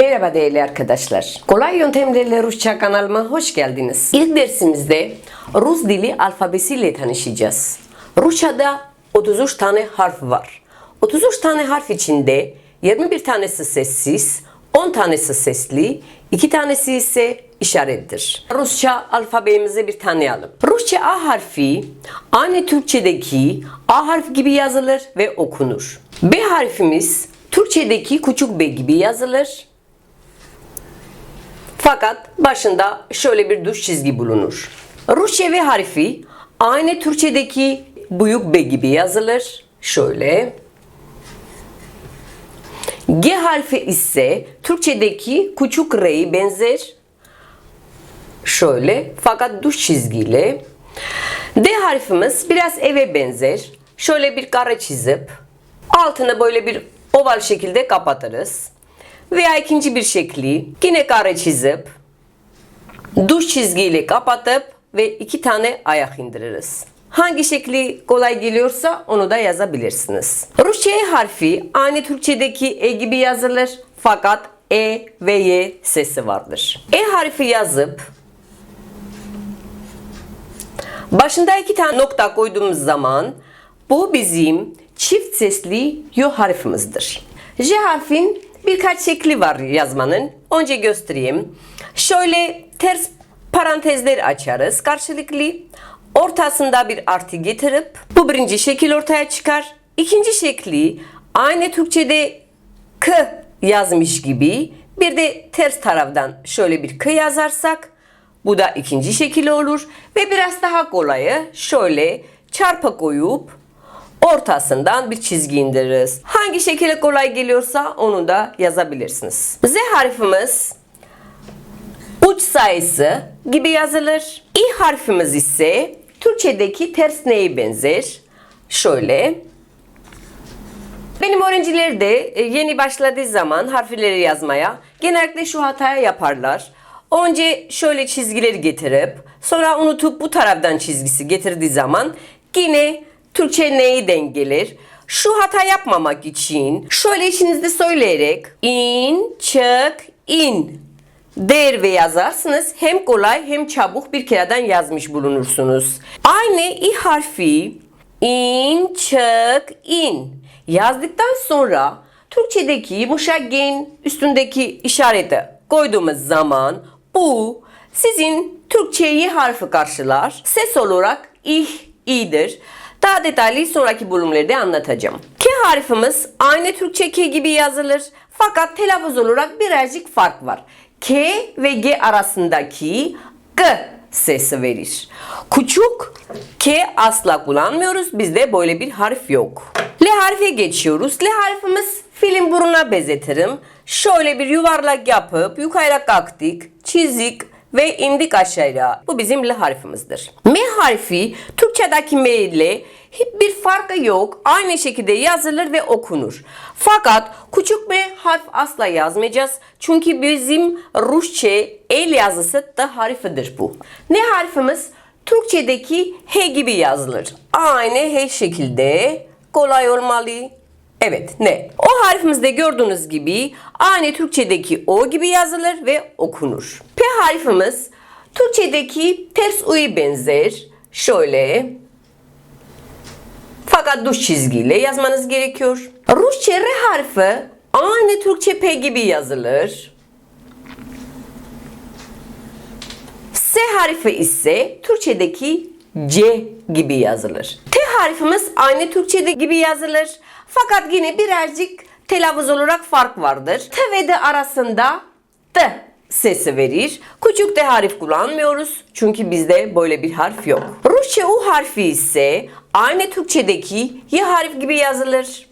Merhaba değerli arkadaşlar. Kolay yöntemlerle Rusça kanalıma hoş geldiniz. İlk dersimizde Rus dili alfabesiyle tanışacağız. Rusçada 33 tane harf var. 33 tane harf içinde 21 tanesi sessiz, 10 tanesi sesli, 2 tanesi ise işarettir. Rusça alfabemizi bir tanıyalım. Rusça A harfi aynı Türkçedeki A harfi gibi yazılır ve okunur. B harfimiz Türkçedeki küçük B gibi yazılır. Fakat başında şöyle bir düz çizgi bulunur. Rusça V harfi aynı Türkçedeki büyük B gibi yazılır. Şöyle. G harfi ise Türkçedeki küçük R'ye benzer. Şöyle fakat düz çizgiyle. D harfimiz biraz eve benzer. Şöyle bir kare çizip altını böyle bir oval şekilde kapatırız. Veya ikinci bir şekli yine kare çizip düz çizgiyle kapatıp ve iki tane ayak indiririz. Hangi şekli kolay geliyorsa onu da yazabilirsiniz. Rusça E harfi aynı Türkçedeki E gibi yazılır fakat E ve Y sesi vardır. E harfi yazıp başında iki tane nokta koyduğumuz zaman bu bizim çift sesli yo harfimizdir. J harfin birkaç şekli var yazmanın. Önce göstereyim. Şöyle ters parantezler açarız karşılıklı. Ortasında bir artı getirip bu birinci şekil ortaya çıkar. İkinci şekli aynı Türkçe'de k yazmış gibi bir de ters taraftan şöyle bir k yazarsak bu da ikinci şekil olur ve biraz daha kolayı şöyle çarpı koyup ortasından bir çizgi indiririz. Hangi şekilde kolay geliyorsa onu da yazabilirsiniz. Z harfimiz uç sayısı gibi yazılır. İ harfimiz ise Türkçedeki ters neye benzer? Şöyle. Benim öğrenciler de e, yeni başladığı zaman harfleri yazmaya genellikle şu hataya yaparlar. Önce şöyle çizgileri getirip sonra unutup bu taraftan çizgisi getirdiği zaman yine Türkçe neyi dengeler? Şu hata yapmamak için şöyle içinizde söyleyerek in, çık, in der ve yazarsınız. Hem kolay hem çabuk bir kereden yazmış bulunursunuz. Aynı i harfi in, çık, in yazdıktan sonra Türkçedeki yumuşak gen üstündeki işareti koyduğumuz zaman bu sizin Türkçeyi harfi karşılar. Ses olarak ih, i'dir. Daha detaylı sonraki bölümlerde anlatacağım. K harfimiz aynı Türkçe K gibi yazılır. Fakat telaffuz olarak birazcık fark var. K ve G arasındaki G sesi verir. Küçük K asla kullanmıyoruz. Bizde böyle bir harf yok. L harfe geçiyoruz. L harfimiz film burnuna benzetirim. Şöyle bir yuvarlak yapıp yukarıya kalktık, çizik ve indik aşağıya. Bu bizim L harfimizdir. M harfi Türkçedeki M ile hiçbir farkı yok. Aynı şekilde yazılır ve okunur. Fakat küçük M harf asla yazmayacağız. Çünkü bizim Rusça el yazısı da harfidir bu. N harfimiz Türkçedeki H gibi yazılır. Aynı H şekilde kolay olmalı. Evet ne? O harfimizde gördüğünüz gibi aynı Türkçedeki O gibi yazılır ve okunur. P harfimiz Türkçedeki ters U'ya benzer. Şöyle. Fakat düz çizgiyle yazmanız gerekiyor. Rusça R harfi aynı Türkçe P gibi yazılır. S harfi ise Türkçedeki C gibi yazılır. T harfimiz aynı Türkçede gibi yazılır. Fakat yine birazcık telaffuz olarak fark vardır. T ve D arasında T sesi verir. Küçük D harf kullanmıyoruz. Çünkü bizde böyle bir harf yok. Rusça U harfi ise aynı Türkçedeki Y harf gibi yazılır.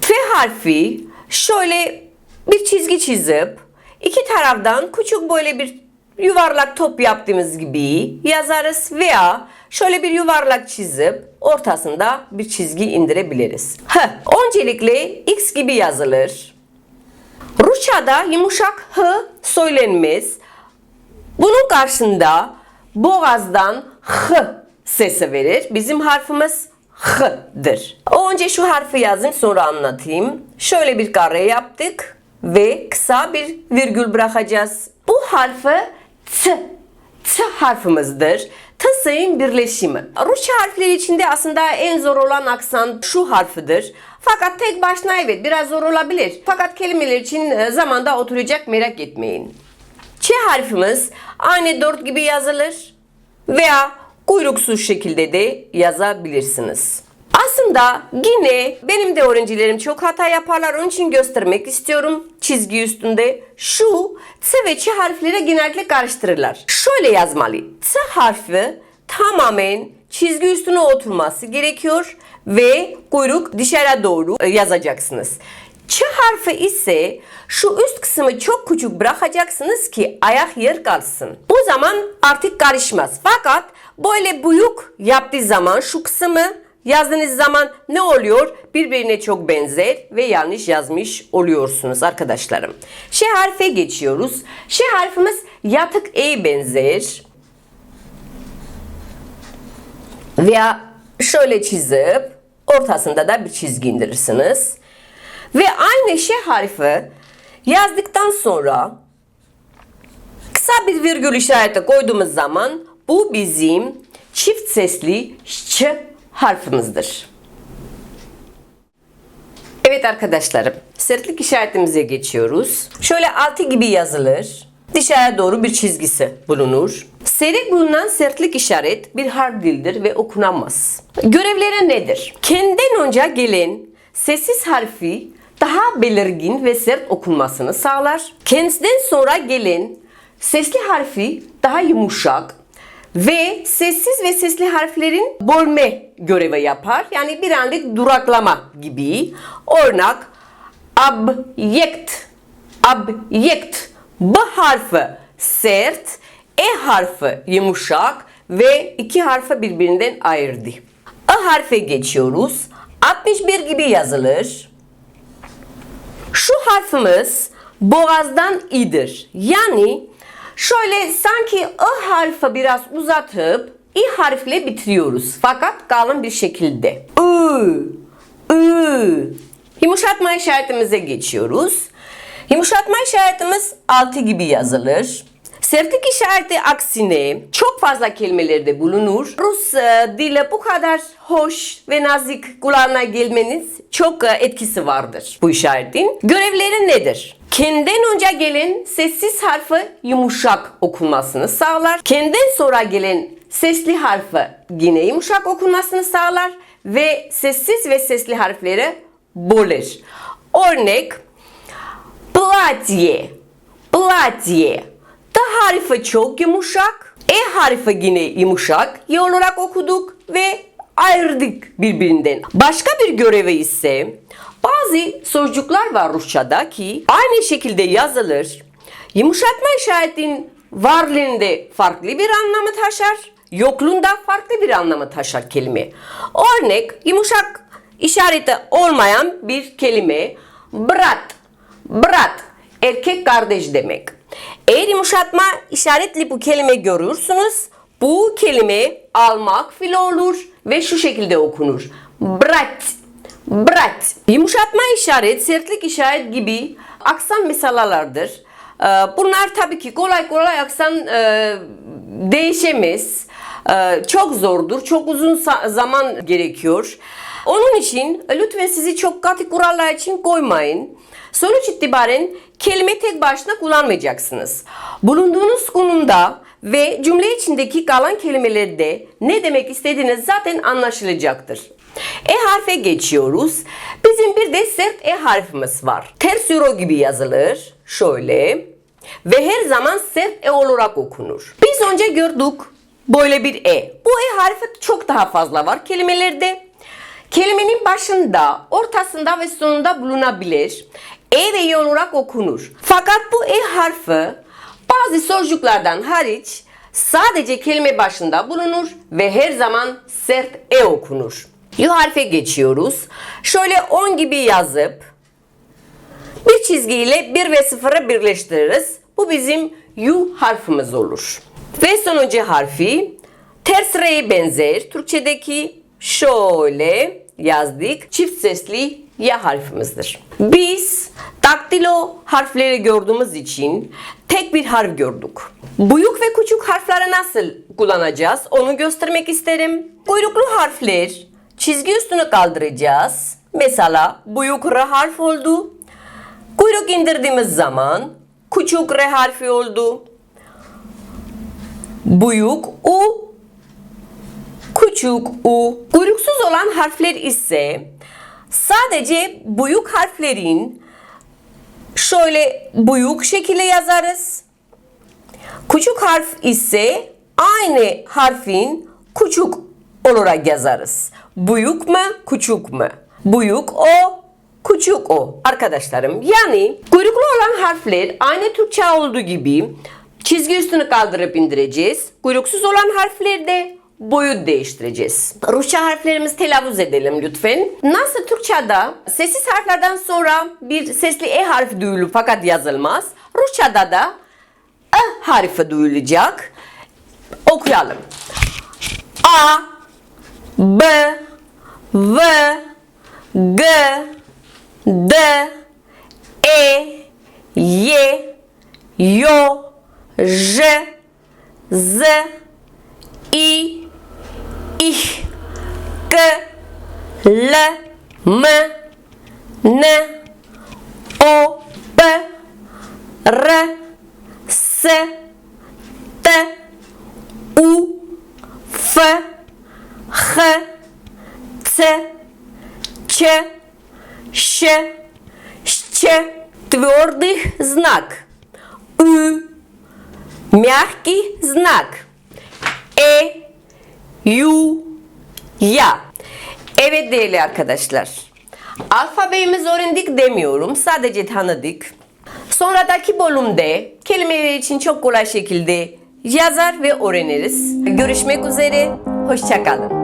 F harfi şöyle bir çizgi çizip iki taraftan küçük böyle bir yuvarlak top yaptığımız gibi yazarız veya şöyle bir yuvarlak çizip ortasında bir çizgi indirebiliriz. H. Öncelikle X gibi yazılır. Rusça'da yumuşak H söylenmez. Bunun karşısında boğazdan H sesi verir. Bizim harfimiz H'dır. Önce şu harfi yazayım sonra anlatayım. Şöyle bir kare yaptık ve kısa bir virgül bırakacağız. Bu harfi T, T harfimizdir. T'sın birleşimi. Rusça harfleri içinde aslında en zor olan aksan şu harfidir. Fakat tek başına evet biraz zor olabilir. Fakat kelimeler için e, zamanda oturacak merak etmeyin. Ç harfimiz aynı dört gibi yazılır veya kuyruksuz şekilde de yazabilirsiniz. Aslında yine benim de öğrencilerim çok hata yaparlar. Onun için göstermek istiyorum çizgi üstünde. Şu T ve Ç harfleri genellikle karıştırırlar. Şöyle yazmalı. T harfi tamamen çizgi üstüne oturması gerekiyor ve kuyruk dışarı doğru e, yazacaksınız. Ç harfi ise şu üst kısmı çok küçük bırakacaksınız ki ayak yer kalsın. Bu zaman artık karışmaz. Fakat böyle büyük yaptığı zaman şu kısmı yazdığınız zaman ne oluyor? Birbirine çok benzer ve yanlış yazmış oluyorsunuz arkadaşlarım. Ş harfe geçiyoruz. Ş harfimiz yatık E benzer. Veya şöyle çizip ortasında da bir çizgi indirirsiniz. Ve aynı Ş harfi yazdıktan sonra kısa bir virgül işareti koyduğumuz zaman bu bizim çift sesli ç harfimizdir. Evet arkadaşlarım, sertlik işaretimize geçiyoruz. Şöyle altı gibi yazılır. Dışarıya doğru bir çizgisi bulunur. Seyrek bulunan sertlik işaret bir harf dildir ve okunamaz. Görevleri nedir? Kendinden önce gelen sessiz harfi daha belirgin ve sert okunmasını sağlar. Kendisinden sonra gelen sesli harfi daha yumuşak ve sessiz ve sesli harflerin bölme görevi yapar. Yani bir anlık duraklama gibi. Örnek abyekt, abyekt. B harfi sert, E harfi yumuşak ve iki harfi birbirinden ayırdı. A harfe geçiyoruz. 61 gibi yazılır. Şu harfimiz boğazdan idir. Yani şöyle sanki I harfi biraz uzatıp I harfle bitiriyoruz. Fakat kalın bir şekilde. I, I. Yumuşatma işaretimize geçiyoruz. Yumuşatma işaretimiz altı gibi yazılır. Sevdik işareti aksine çok fazla kelimelerde bulunur. Rus e, dili bu kadar hoş ve nazik kulağına gelmeniz çok e, etkisi vardır bu işaretin. Görevleri nedir? Kenden önce gelen sessiz harfi yumuşak okunmasını sağlar. Kenden sonra gelen sesli harfi yine yumuşak okunmasını sağlar ve sessiz ve sesli harfleri bölür. Örnek Platye, platye, Harfi çok yumuşak. E harfi yine yumuşak. Y olarak okuduk ve ayırdık birbirinden. Başka bir görevi ise bazı sözcükler var Rusça'da ki aynı şekilde yazılır. Yumuşatma işaretinin varlığında farklı bir anlamı taşır. Yokluğunda farklı bir anlamı taşır kelime. Örnek yumuşak işareti olmayan bir kelime brat Brat, erkek kardeş demek. Eğer yumuşatma işaretli bu kelime görürsünüz, bu kelime almak fili olur ve şu şekilde okunur. Brat, brat. Yumuşatma işaret, sertlik işaret gibi aksan meselelerdir. Ee, Bunlar tabii ki kolay kolay aksan e, değişemez. Ee, Çok zordur, çok uzun zaman gerekiyor. Onun için lütfen sizi çok katı kurallar için koymayın. Sonuç itibaren kelime tek başına kullanmayacaksınız. Bulunduğunuz konumda ve cümle içindeki kalan kelimelerde ne demek istediğiniz zaten anlaşılacaktır. E harfe geçiyoruz. Bizim bir de sert E harfimiz var. Ters euro gibi yazılır. Şöyle. Ve her zaman sert E olarak okunur. Biz önce gördük böyle bir E. Bu E harfi çok daha fazla var kelimelerde. Kelimenin başında, ortasında ve sonunda bulunabilir. E ve Y olarak okunur. Fakat bu E harfi bazı sözcüklerden hariç sadece kelime başında bulunur ve her zaman sert E okunur. Y harfe geçiyoruz. Şöyle 10 gibi yazıp bir çizgiyle 1 ve 0'ı birleştiririz. Bu bizim U harfimiz olur. Ve sonuncu harfi ters R'ye benzer. Türkçedeki şöyle yazdık. Çift sesli ya harfimizdir. Biz daktilo harfleri gördüğümüz için tek bir harf gördük. Büyük ve küçük harfleri nasıl kullanacağız onu göstermek isterim. Kuyruklu harfler çizgi üstüne kaldıracağız. Mesela büyük R harf oldu. Kuyruk indirdiğimiz zaman küçük R harfi oldu. Büyük U, küçük U. Kuyruksuz olan harfler ise sadece büyük harflerin şöyle büyük şekilde yazarız. Küçük harf ise aynı harfin küçük olarak yazarız. Büyük mü, küçük mü? Büyük o, küçük o. Arkadaşlarım yani kuyruklu olan harfler aynı Türkçe olduğu gibi çizgi üstünü kaldırıp indireceğiz. Kuyruksuz olan harflerde boyut değiştireceğiz. Rusça harflerimizi telaffuz edelim lütfen. Nasıl Türkçe'de sessiz harflerden sonra bir sesli E harfi duyulur fakat yazılmaz. Rusça'da da E harfi duyulacak. Okuyalım. A, B, V, G, D, E, Y, Yo, J, Z, I, ich, к, л, м, н, о, п, р, с, т, у, ф, х, ц, ч, щ, щ. Твердый знак. У. Мягкий знак. Yu, Ya. Evet değerli arkadaşlar. Alfabemizi öğrendik demiyorum. Sadece tanıdık. Sonradaki bölümde kelimeler için çok kolay şekilde yazar ve öğreniriz. Görüşmek üzere. Hoşçakalın.